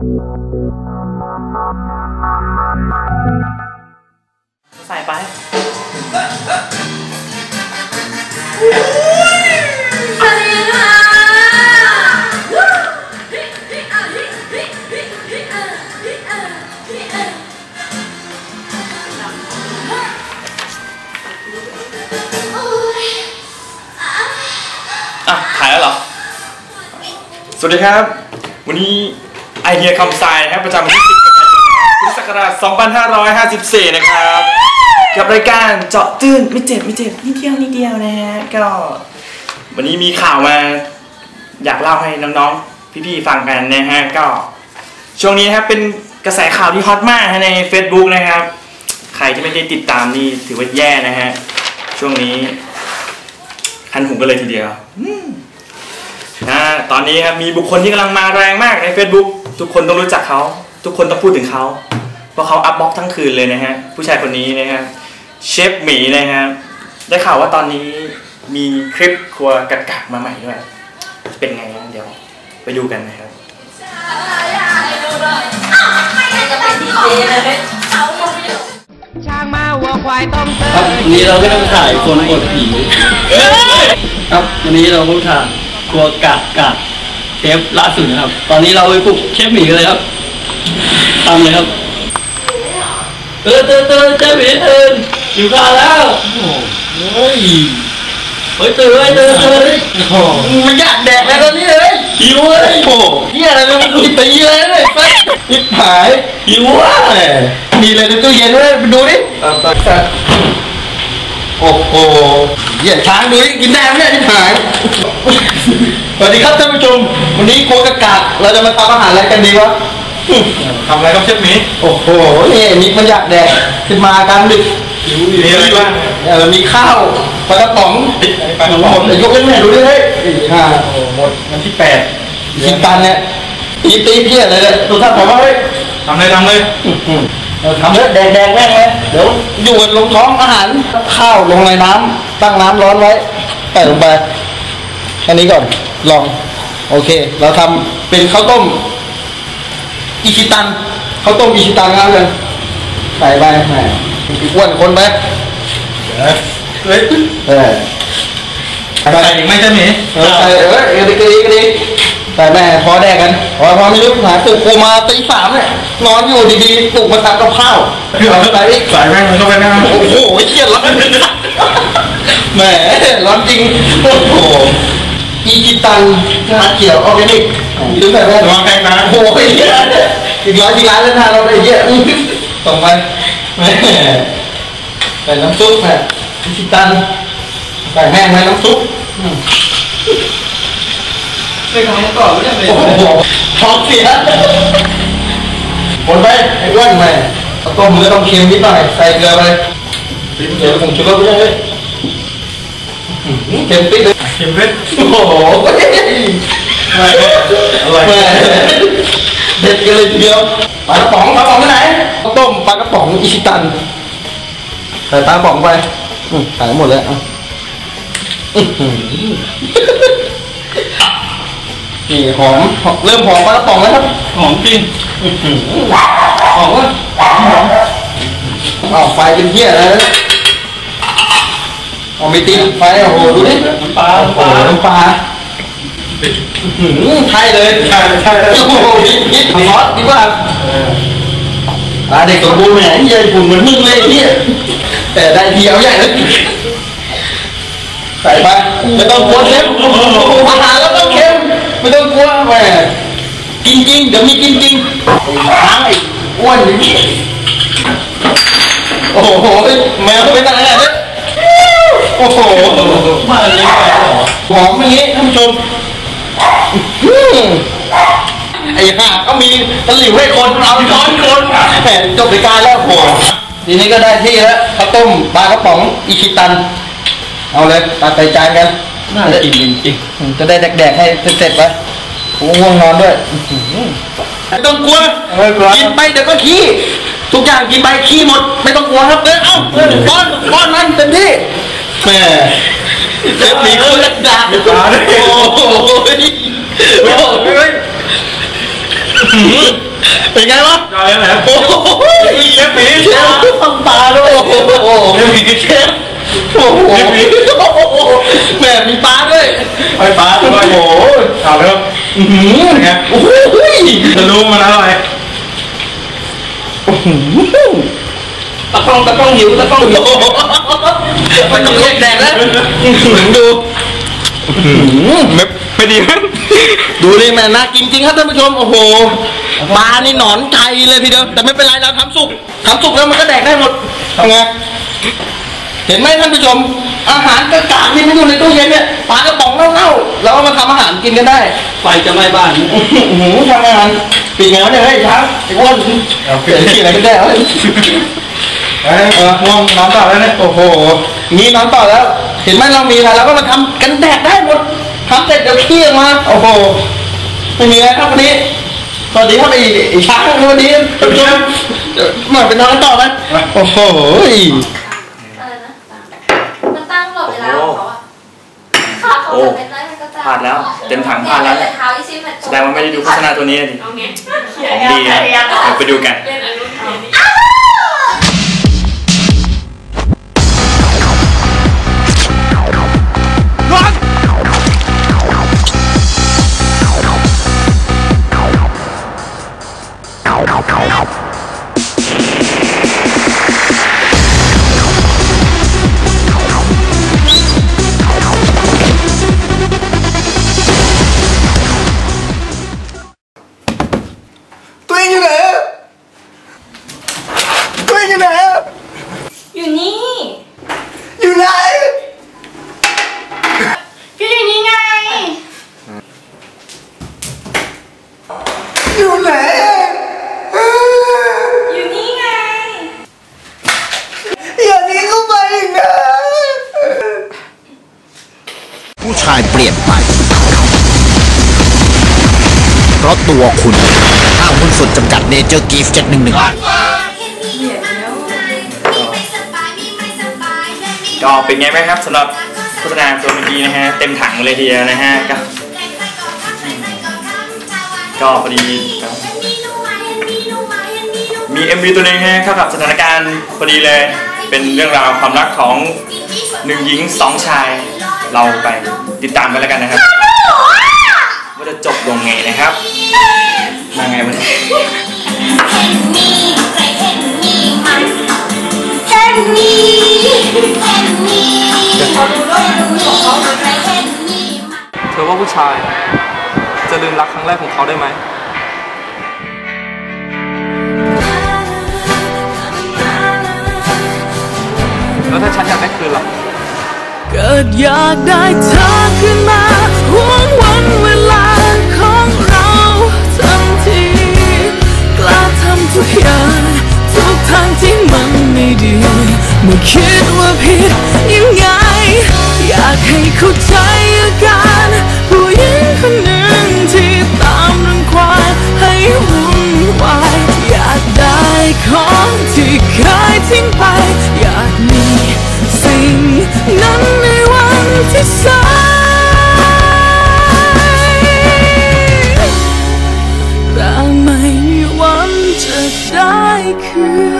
ใส่ไปสวัสดีค่ะโอ้ยอะถ่ายแล้วเหรอ สวัสดีครับ วันนี้ เดียคำทรายนะครับประจำวันที่10กันยายนพุทธศักราช2554 นะครับ กับรายการเจาะตื้นไม่เจ็บไม่เจ็บนิดเดียวนิดเดียวนะฮะก็ วันนี้มีข่าวมาอยากเล่าให้น้องๆพี่ๆฟังกันนะฮะก็ ช่วงนี้นะครับเป็นกระแสข่าวที่ฮอตมากใน Facebook นะครับ ใครที่ไม่ได้ติดตามนี่ถือว่าแย่นะฮะช่วงนี้คันหูกันเลยทีเดียวนะตอนนี้ครับมีบุคคลที่กำลังมาแรงมากใน Facebook ทุกคนต้องรู้จักเขา ทุกคนต้องพูดถึงเขาเพราะเขาอัพบล็อกทั้งคืนเลยนะฮะ ผู้ชายคนนี้นะฮะ เชฟหมีนะฮะ ได้ข่าวว่าตอนนี้มีคลิปครัวกักกักมาใหม่ด้วย เป็นไงนะเดี๋ยวไปดูกันนะครับจะเป็นดีเจเลยเขาคงไม่ได้ช้างมาวัวควายต้มเตครับวันนี้เราก็ต้องถ่ายคนกดผี ครับวันนี้เราต้องถ่ายครัวกะกะ เชฟล่าสุดนะครับ ตอนนี้เราไปปลุกเชฟหมีกันเลยครับทำเลยครับเออเตือนเตือนเชฟหมีเตือนอยู่ข้าวแล้วโอ้ยเฮ้ยตื่นเลยตื่นตื่นมันอยากแดกแล้วตอนนี้เลยหิวเลยโอ้เฮียอะไรมันตีตีเลยเลยไปยิบหายหิวอะมีอะไรในตู้เย็นด้วยไปดูดิโอ้โห เหยียดช้างดูดิกินได้ไหมเนี่ยที่หายสวัสดีครับท่านผู้ชม วันนี้โคกระกาศเราจะมาทำอาหารอะไรกันดีวะทำอะไรครับเชฟหมีโอ้โหนี่มีมันอยากแดกขึ้นมากลางดึกหิวมีอะไรบ้างเออมีข้าวปลากระป๋องปลากระป๋องยกเว้นแม่ดูดิเฮ้ยห้าโอ้หมดวันที่แปดกินตันเนี่ยตีตีเพี้ยเลยเนี่ยดูท่านผมว่าเฮ้ยทำเลยทำเลย เออทำเถอะแดงแดงแม่งเลยเดี๋ยวอยู่กันลงท้องอาหารข้าวลงในน้ำตั้งน้ำร้อนไว้ใส่ลงไปแค่นี้ก่อนลอง โอเค เราทำเป็นข้าวต้มอิชิตันข้าวต้มอิชิตันงั้นเลยใส่ไปแหมอ้วนคนไปเฮ้ยเออใส่ไปใส่อีกไหมเจ้าหมีเออใส่เออเออดีก็ดีก็ดี ใส่แม่พอแดกกันพอพอไม่รู้หาปลุกกูมาตีสามเนี่ยนอนอยู่ดีๆปลุกมาทำกับข้าวพี่เอาใส่อีกใส่แม่งมันเข้าไปแม่งโอ้โหเชี่ยร้อนแหมร้อนจริงโอ้โหอีกิตันชาเขียวออร์แกนิกดูใส่แว่นระวังแพงนะโอ้โหเหี้ยอีกร้อยอีกร้านแล้วนะเราไปเหี้ยอื้อส่งไปแหมใส่น้ำซุปแหมอีกิตันใส่แห้งไหมน้ำซุป อืมไม่ทำมาก่อนไม่ได้เลยโอ้โหท้องเสียคนไปไอ้อ้วนแหม่ข้าวต้มมันก็ต้องเค็มนิดหน่อยใส่เกลือไปเดี๋ยวผมชูรสไปเลยอื้อหือเค็มปิดเลยเข็มเพชรโอ้โหอะไรอะไรแม่เด็ดกันเลยทีเดียวปลากระป๋องปลากระป๋องที่ไหนข้าวต้มปลากระป๋องอิชิตันใส่ปลากระป๋องไปอืมใส่หมดเลยอะอื้อหือ นี่หอมหอมเริ่มหอมปลากระป๋องแล้วครับหอมจริงอื้อหือหอมวะหอมหอมเอาไฟเป็นเหี้ยอะไรนะเอาไม่ตีไฟโอ้โหดูดิน้ำปลาโอ้โหน้ำปลาอื้อหือใช่เลยใช่ใช่โอ้โหพี่พี่ซอสดีกว่าตาเด็กสมบูรณ์แหมเหี้ยฝุ่นเหมือนมึงเลยไอ้เหี้ยแต่ได้ทีเอาใหญ่เลยใส่ไปไม่ต้องกลัวเค็มอาหารแล้วต้องเค็ม ไม่ต้องกลัวแหมกินจริงเดี๋ยวมีกินจริงช้างไอ้อ้วนอย่างนี้โอ้โหแมวเป็นอะไรเนี่ยโอ้โหมาเลยหอมอย่างนี้ท่านผู้ชมไอ้ห่าก็มีตะหลิวให้คนเอาช้อนคนแหมจบรายการแล้วโหทีนี้ก็ได้ที่แล้วข้าวต้มปลากระป๋องอิชิตัน เอาเลยตักใส่จานกัน น่ากินจริงจะได้แดกๆให้เสร็จๆไปผมง่วงนอนด้วยไม่ต้องกลัวไม่กลัวกินไปเดี๋ยวก็ขี้ทุกอย่างกินไปขี้หมด ไม่ต้องกลัวครับเออเอ้าเออป้อนป้อนมันเต็มที่แม่เทปนี้คนละด่าโอ้โหโอ้โหเป็นไงวะเอาเลยนะโอ้โหเชฟหมีเชฟทำตาด้วยโอ้โหเชฟ โอ้โหแหมมีปลาด้วยไฟฟ้าโอ้ด้วยโหเอาเลยครับอื้อหือเป็นไงโอ้โหจะรู้มันอร่อยตะกล้องตะกล้องหิวตะกล้องหิวมันต้องเรียกแดกแล้วอื้อหือดูอื้อหือไม่ไม่ดีมั้ยดูนี่แม่น่ากินจริงครับท่านผู้ชมโอ้โหปลานี่หนอนไทยเลยทีเดียวแต่ไม่เป็นไรเราทำสุกทำสุกแล้วมันก็แดกได้หมดทำไง เห็นไหมท่านผู้ชม อาหารกระกากที่มันอยู่ในตู้เย็นเนี่ยปลากระป๋องเน่าๆเราเอามาทำอาหารกินกันได้ ไฟจะไหม้บ้านอื้อหือทำอาหารปีไงวะเนี่ยเฮ้ยช้างไอ้อ้วนเปลี่ยนที่อะไรกันได้วะเออง่วงนอนต่อแล้วเนี่ยโอ้โหมีน้องต่อแล้ว เห็นไหมเรามีอะไรเราก็มาทำกันแดดได้หมดทำเสร็จเดี๋ยวขี้ออกมาโอ้โหไม่มีอะไรครับวันนี้สวัสดีครับไอ้ไอ้ช้างวันนี้ท่านผู้ชมเดี๋ยวมาเป็นน้องต่อไหมโอ้โห อะไรนะมันตั้งตลอดเวลาของเขาอะ ขาเขาจะเป็นไรมันก็จะพลาดแล้วเต็มถังพลาดแล้วเนี่ยเท้าอีซี่มันแสดงว่าไม่ได้ดูโฆษณาตัวนี้ดิเอาไงของดีนะเดี๋ยวไปดูกันเล่นอันนู้นอันนี้ เปลี่ยนไป เพราะตัวคุณห้างหุ้นส่วนจำกัดเนเจอร์กีฟเจ็ดหนึ่งหนึ่งก็เป็นไงบ้างครับสำหรับโฆษณาตัวเมื่อกี้นะฮะ เต็มถังเลยทีเดียวนะฮะ ก็ก็พอดีมี MV ตัวนึงฮะเข้ากับสถานการณ์พอดีเลย เป็นเรื่องราวความรักของหนึ่งหญิงสองชาย เราไปติดตามกันแล้วกันนะครับว่าจะจบลงไงนะครับมาไงวันนี้เธอว่าผู้ชาย จะลืมรักครั้งแรกของเขาได้ไหมแล้วถ้าฉันอยากได้คืนล่ะ เกิดอยากได้เธอขึ้นมาห่วงวันเวลาของเราทันทีกล้าทำทุกอย่างทุกทางที่มันไม่ดีไม่คิดว่าผิดยังไง อยากให้เข้าใจอาการ ไ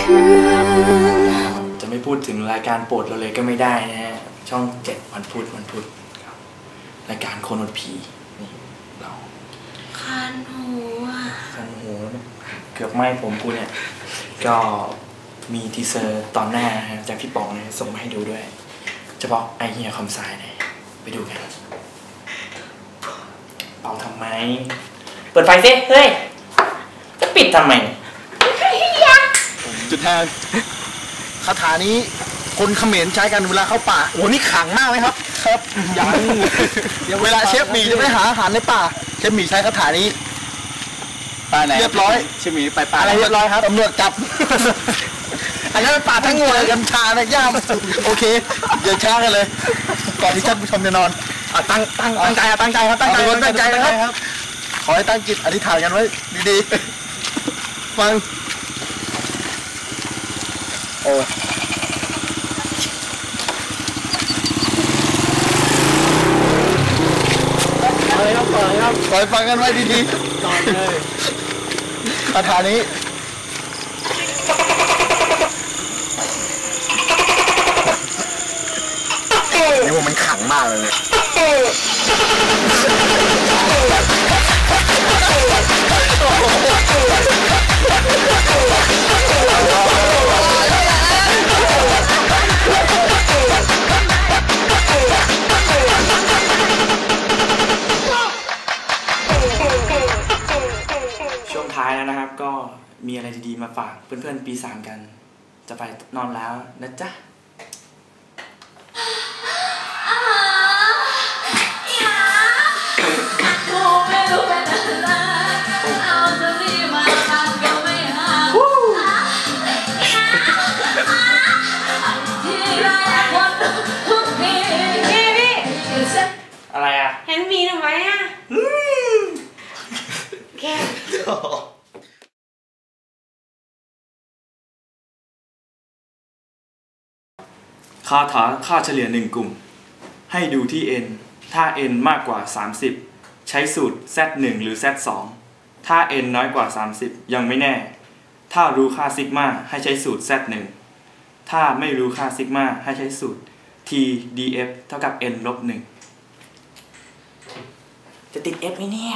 คืน จะไม่พูดถึงรายการโปรดเราเลยก็ไม่ได้นะฮะ ช่องเจ็ดวันพุธวันพุธครับ รายการโคนอดผีนี่เราคันหัวคันหูแล้วเนี่ยเกือบไหม้ผมกูเนี่ย ก็มีทีเซอร์ตอนหน้านะฮะจากพี่ป๋องเนี่ยส่งมาให้ดูด้วย เฉพาะไอเฮียคำสายเนี่ยไปดูกันเป่าทำไม เปิดไฟสิเฮ้ย จะปิดทำไม จุดแทนคาถานี้คนเขมรใช้กันเวลาเข้าป่าโอ้นี่ขลังมากไหมครับ ครับ ยังเวลาเชฟหมีจะไปหาอาหารในป่า เชฟหมีใช้คาถานี้ป่าไหนเรียบร้อยเชฟหมีไปป่าอะไรเรียบร้อยครับตำรวจจับ อันนั้นเป็นป่าทั้งหมดเลยกัญชานะย่ามโอเคเดี๋ยวช้ากันเลย ก่อนที่ท่านผู้ชมจะนอนอะตั้งตั้งตั้งใจอะตั้งใจครับตั้งใจตั้งใจนะครับ ขอให้ตั้งจิตอธิษฐานกันไว้ดีๆฟัง โอ้อะไรครับต่อครับขอให้ฟังกันไว้ดีๆต่อเลยคาถานี้นี่ผมมันขังมากเลยช่วง มาฝากเพื่อนๆปีสามกัน จะไปนอนแล้วนะจ๊ะ คาฐาค่าเฉลี่ย 1 กลุ่ม ให้ดูที่ n ถ้า n มากกว่า 30 ใช้สูตร z1 หรือ z2 ถ้า n น้อยกว่า 30 ยังไม่แน่ ถ้ารู้ค่าซิกมาให้ใช้สูตร z1 ถ้าไม่รู้ค่าซิกมาให้ใช้สูตร t df เท่ากับ n ลบ1จะติด f ไหมเนี่ย